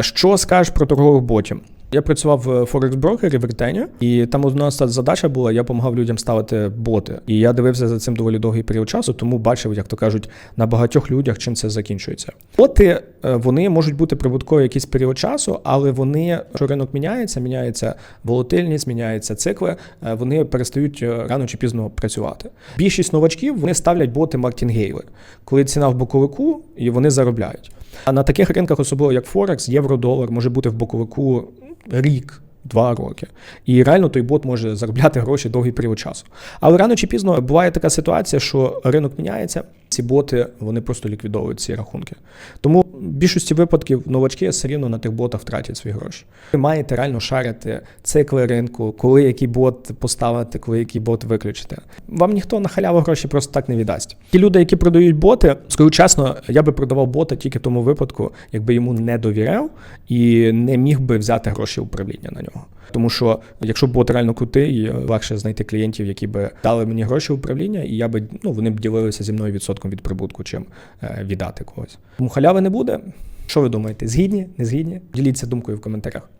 Що скажеш про торгових ботів? Я працював в Форекс-брокері в Ретені, і там нас задача була, я допомагав людям ставити боти. І я дивився за цим доволі довгий період часу, тому бачив, як то кажуть, на багатьох людях чим це закінчується. Боти е, вони можуть бути прибуткові якийсь період часу, але вони, що ринок міняється, міняється волатильність, міняються цикли, е, вони перестають е, рано чи пізно працювати. Більшість новачків вони ставлять боти мартінгейли, коли ціна в боковику і вони заробляють. А на таких ринках, особливо як Форекс, євро-долар може бути в боковику рік. Два роки. І реально той бот може заробляти гроші довгий період часу. Але рано чи пізно буває така ситуація, що ринок міняється, ці боти вони просто ліквідовують ці рахунки. Тому більшості випадків новачки все рівно на тих ботах втратять свої гроші. Ви маєте реально шарити цикли ринку, коли який бот поставити, коли який бот виключити. Вам ніхто на халяву гроші просто так не віддасть. Ті люди, які продають боти, скажу чесно, я би продавав бота тільки в тому випадку, якби йому не довіряв і не міг би взяти гроші управління на нього. Тому що якщо бот реально крутий, легше знайти клієнтів, які би дали мені гроші управління, і я би ну вони б ділилися зі мною відсотком від прибутку, чим е, віддати когось. Тому халяви не буде. Що ви думаєте? Згідні? Не згідні? Діліться думкою в коментарях.